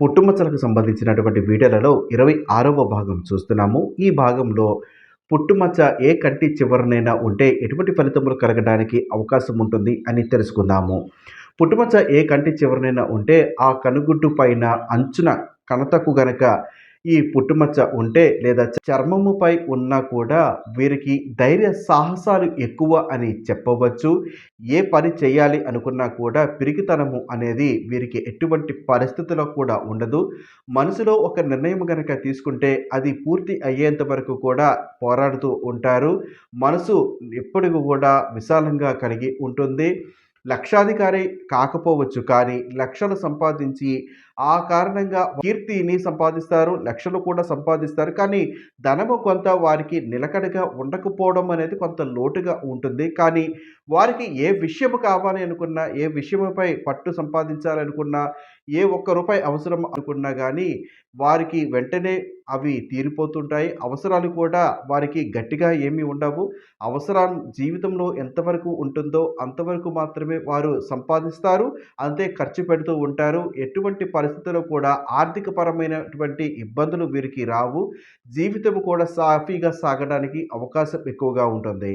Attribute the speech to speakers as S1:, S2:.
S1: పుట్టుమచ్చలకు సంబంధించినటువంటి వీడియోలలో ఇరవై ఆరవ భాగం చూస్తున్నాము. ఈ భాగంలో పుట్టుమచ్చ ఏ కంటి చివరనైనా ఉంటే ఎటువంటి ఫలితములు కలగడానికి అవకాశం ఉంటుంది అని తెలుసుకుందాము. పుట్టుమచ్చ ఏ కంటి చివరనైనా ఉంటే ఆ కనుగుడ్డు పైన అంచున కణతకు గనక ఈ పుట్టుమచ్చ ఉంటే లేదా చర్మముపై ఉన్నా కూడా వీరికి ధైర్య సాహసాలు ఎక్కువ అని చెప్పవచ్చు. ఏ పని చేయాలి అనుకున్నా కూడా పిరికితనము అనేది వీరికి ఎటువంటి పరిస్థితిలో కూడా ఉండదు. మనసులో ఒక నిర్ణయం కనుక తీసుకుంటే అది పూర్తి అయ్యేంత వరకు కూడా పోరాడుతూ ఉంటారు. మనసు ఎప్పటికీ కూడా విశాలంగా కలిగి ఉంటుంది. లక్షాధికారి కాకపోవచ్చు కానీ లక్షలు సంపాదించి ఆ కారణంగా కీర్తిని సంపాదిస్తారు లక్షలు కూడా సంపాదిస్తారు. కానీ ధనము కొంత వారికి నిలకడగా ఉండకపోవడం అనేది కొంత లోటుగా ఉంటుంది. కానీ వారికి ఏ విషయం కావాలి అనుకున్నా ఏ విషయముపై పట్టు సంపాదించాలనుకున్నా ఏ ఒక్క రూపాయి అవసరం అనుకున్నా కానీ వారికి వెంటనే అవి తీరిపోతుంటాయి. అవసరాలు కూడా వారికి గట్టిగా ఏమీ ఉండవు. అవసరం జీవితంలో ఎంతవరకు ఉంటుందో అంతవరకు మాత్రమే వారు సంపాదిస్తారు. అంతే ఖర్చు పెడుతూ ఉంటారు. ఎటువంటి పరిస్థితుల్లో కూడా ఆర్థికపరమైనటువంటి ఇబ్బందులు వీరికి రావు. జీవితం కూడా సాఫీగా సాగడానికి అవకాశం ఎక్కువగా ఉంటుంది.